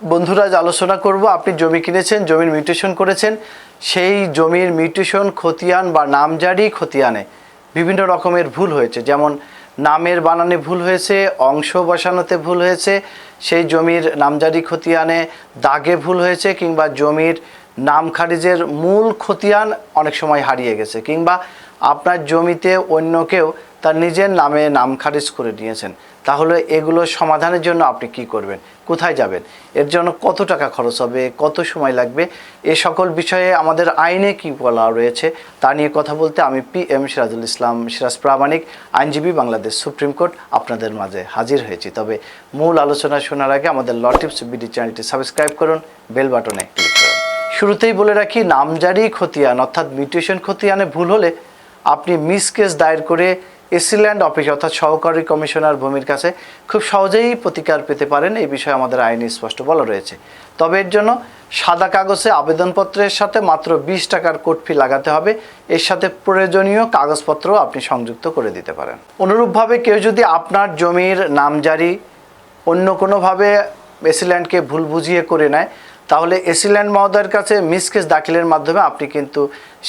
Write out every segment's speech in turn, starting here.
বন্ধুরা, আজ আলোচনা করব, আপনি জমি কিনেছেন, জমির মিউটেশন করেছেন, সেই জমির মিউটেশন, খতিয়ান বা নামজারি খতিয়ানে বিভিন্ন রকমের ভুল হয়েছে। যেমন, নামের বানানে ভুল হয়েছে, অংশ বসানোতে ভুল হয়েছে, সেই জমির নামজারি খতিয়ানে দাগে ভুল হয়েছে, কিংবা জমির নাম খারিজের মূল খতিয়ান অনেক সময় হারিয়ে গেছে, কিংবা আপনার জমিতে অন্য কেউ তার নিজের নামে নাম খারিজ করে নিয়েছেন। তাহলে এগুলো সমাধানের জন্য আপনি কি করবেন? কোথায় যাবেন? এর জন্য কত টাকা খরচ হবে? কত সময় লাগবে? এ সকল বিষয়ে আমাদের আইনে কি বলা রয়েছে তা নিয়ে কথা বলতে আমি পি এম সিরাজুল ইসলাম, সিরাজ প্রামাণিক, আইনজীবী বাংলাদেশ সুপ্রিম কোর্ট আপনাদের মাঝে হাজির হয়েছি। তবে মূল আলোচনা শোনার আগে আমাদের ল টিপস বিডি চ্যানেলটি সাবস্ক্রাইব করুন, বেল বাটনে ক্লিক করুন। শুরুতেই বলে রাখি, নামজারি খতিয়ান অর্থাৎ মিউটেশন খতিয়ানে ভুল হলে আপনি মিস কেস দায়ের করে এসিল্যান্ড অফিস, অর্থাৎ সহকারী কমিশনার ভূমির কাছে খুব সহজেই প্রতিকার পেতে পারেন। এই বিষয়ে আমাদের আইনে স্পষ্ট বলা রয়েছে। তবে এর জন্য সাদা কাগজে আবেদনপত্রের সাথে মাত্র বিশ টাকার কোর্ট ফি লাগাতে হবে। এর সাথে প্রয়োজনীয় কাগজপত্র আপনি সংযুক্ত করে দিতে পারেন। অনুরূপভাবে কেউ যদি আপনার জমির নামজারি অন্য কোনোভাবে এসিল্যান্ডকে ভুল বুঝিয়ে করে নেয়, তাহলে এসিল্যান্ড মহোদয়ের কাছে মিসকেস দাখিলের মাধ্যমে আপনি কিন্তু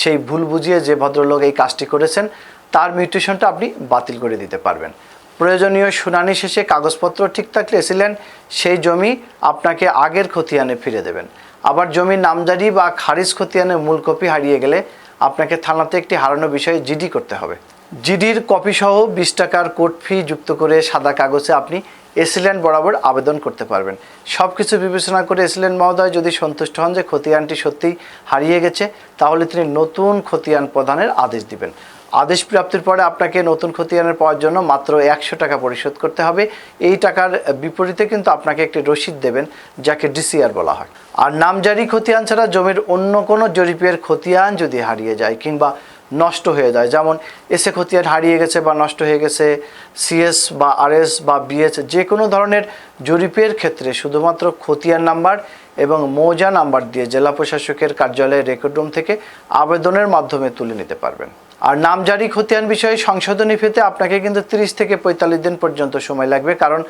সেই ভুল বুঝিয়ে যে ভদ্রলোক এই কাজটি করেছেন তার মিউটেশনটা আপনি বাতিল করে দিতে পারবেন। প্রয়োজনীয় শুনানি শেষে কাগজপত্র ঠিক থাকলে এসিল্যান্ড সেই জমি আপনাকে আগের খতিয়ানে ফিরে দেবেন। আবার জমির নামজারি বা খারিজ খতিয়ানের মূল কপি হারিয়ে গেলে আপনাকে থানাতে একটি হারানো বিষয়ে জিডি করতে হবে। জিডির কপি সহ বিশ টাকার কোর্ট ফি যুক্ত করে সাদা কাগজে আপনি এসিল্যান্ড বরাবর আবেদন করতে পারবেন। সব কিছু বিবেচনা করে এসিল্যান্ড মহোদয়, যদি সন্তুষ্ট হন যে খতিয়ানটি সত্যিই হারিয়ে গেছে, তাহলে তিনি নতুন খতিয়ান প্রদানের আদেশ দিবেন। আদেশ প্রাপ্তির পরে আপনাকে নতুন খতিয়ানের পাওয়ার জন্য মাত্র একশো টাকা পরিশোধ করতে হবে। এই টাকার বিপরীতে কিন্তু আপনাকে একটি রসিদ দেবেন, যাকে ডিসিআর বলা হয়। আর নামজারি খতিয়ান ছাড়া জমির অন্য কোনো জরিপের খতিয়ান যদি হারিয়ে যায় কিংবা নষ্ট হয়ে যায়, যেমন এসে খতিয়ান হারিয়ে গেছে বা নষ্ট হয়ে গেছে, সিএস বা আরএস বা বিএস যে কোনো ধরনের জরিপের ক্ষেত্রে শুধুমাত্র খতিয়ান নাম্বার এবং মৌজা নাম্বার দিয়ে জেলা প্রশাসকের কার্যালয়ের রেকর্ড রুম থেকে আবেদনের মাধ্যমে তুলে নিতে পারবেন। আর নামজারি খতিয়ান বিষয়ে সংশোধনী পেতে আপনাকে কিন্তু তিরিশ থেকে পঁয়তাল্লিশ দিন পর্যন্ত সময় লাগবে। কারণ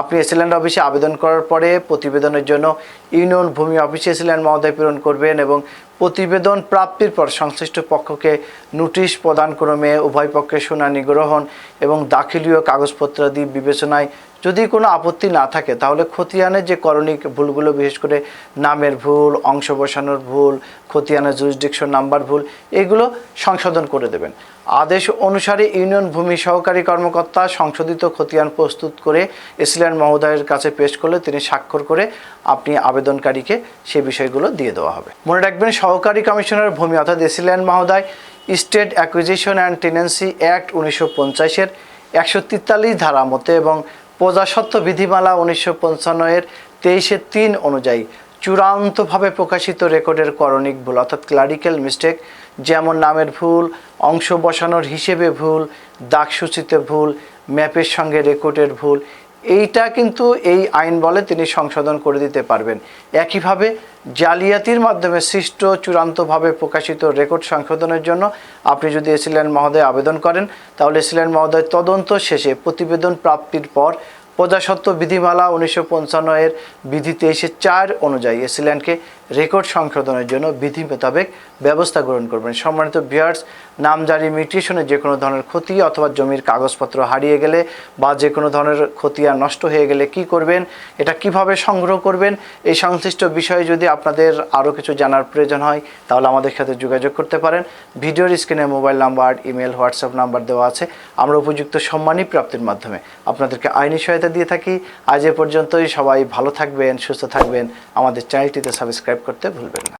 আপনি এসিল্যান্ড অফিসে আবেদন করার পরে প্রতিবেদনের জন্য ইউনিয়ন ভূমি অফিসে এসিল্যান্ড মহোদয় প্রেরণ করবেন এবং প্রতিবেদন প্রাপ্তির পর সংশ্লিষ্ট পক্ষকে নোটিশ প্রদান ক্রমে উভয় পক্ষের শুনানি গ্রহণ এবং দাখিলীয় কাগজপত্র কাগজপত্রাদি বিবেচনায় যদি কোনো আপত্তি না থাকে, তাহলে খতিয়ানের যে করণিক ভুলগুলো, বিশেষ করে নামের ভুল, অংশ বসানোর ভুল, খতিয়ানের জুরিসডিকশন নাম্বার ভুল, এগুলো সংশোধন করে দেবেন। আদেশ অনুসারে ইউনিয়ন ভূমি সহকারী কর্মকর্তা সংশোধিত খতিয়ান প্রস্তুত করে এসিল্যান্ড মহোদয়ের কাছে পেশ করলে তিনি স্বাক্ষর করে আপনি আবেদনকারীকে সে বিষয়গুলো দিয়ে দেওয়া হবে। মনে রাখবেন, সহকারী কমিশনার ভূমি অর্থাৎ এসিল্যান্ড মহোদয়, state acquisition and tenancy act উনিশশো পঞ্চাশের একশো তেতাল্লিশ ধারা মতে এবং প্রজাসত্ব বিধিমালা উনিশশো পঞ্চান্নের তেইশে তিন অনুযায়ী চূড়ান্তভাবে প্রকাশিত রেকর্ডের করণিক ভুল অর্থাৎ ক্লারিক্যাল মিস্টেক যেমন নামের ভুল, অংশ বসানোর হিসেবে ভুল, দাগসূচিতে ভুল, ম্যাপের সঙ্গে রেকর্ডের ভুল, এইটা কিন্তু এই আইন বলে তিনি সংশোধন করে দিতে পারবেন। একইভাবে জালিয়াতির মাধ্যমে সৃষ্ট চূড়ান্তভাবে প্রকাশিত রেকর্ড সংশোধনের জন্য আপনি যদি এসিল্যান্ড মহোদয় আবেদন করেন, তাহলে এসিল্যান্ড মহোদয় তদন্ত শেষে প্রতিবেদন প্রাপ্তির পর প্রজাসত্ব বিধিমালা উনিশশো পঞ্চান্ন এর বিধি তেইশে চার অনুযায়ী এসিল্যান্ডকে রেকর্ড সংশোধনের জন্য বিধি মোতাবেক ব্যবস্থা গ্রহণ করবেন। সম্মানিত বিয়ার্স নামজারি মিউটেশনে যে কোনো ধরনের ক্ষতি অথবা জমির কাগজপত্র হারিয়ে গেলে বা যে কোনো ধরনের ক্ষতি আর নষ্ট হয়ে গেলে কি করবেন, এটা কীভাবে সংগ্রহ করবেন, এই সংশ্লিষ্ট বিষয়ে যদি আপনাদের আরও কিছু জানার প্রয়োজন হয়, তাহলে আমাদের সাথে যোগাযোগ করতে পারেন। ভিডিওর স্ক্রিনে mobile number, email, WhatsApp number দেওয়া আছে। আমরা উপযুক্ত সম্মানী প্রাপ্তির মাধ্যমে আপনাদেরকে আইনি সহায়তা দিয়ে থাকি। আজ এ পর্যন্তই, সবাই ভালো থাকবেন, সুস্থ থাকবেন। আমাদের চ্যানেলটিতে সাবস্ক্রাইব করতে ভুলবেন না।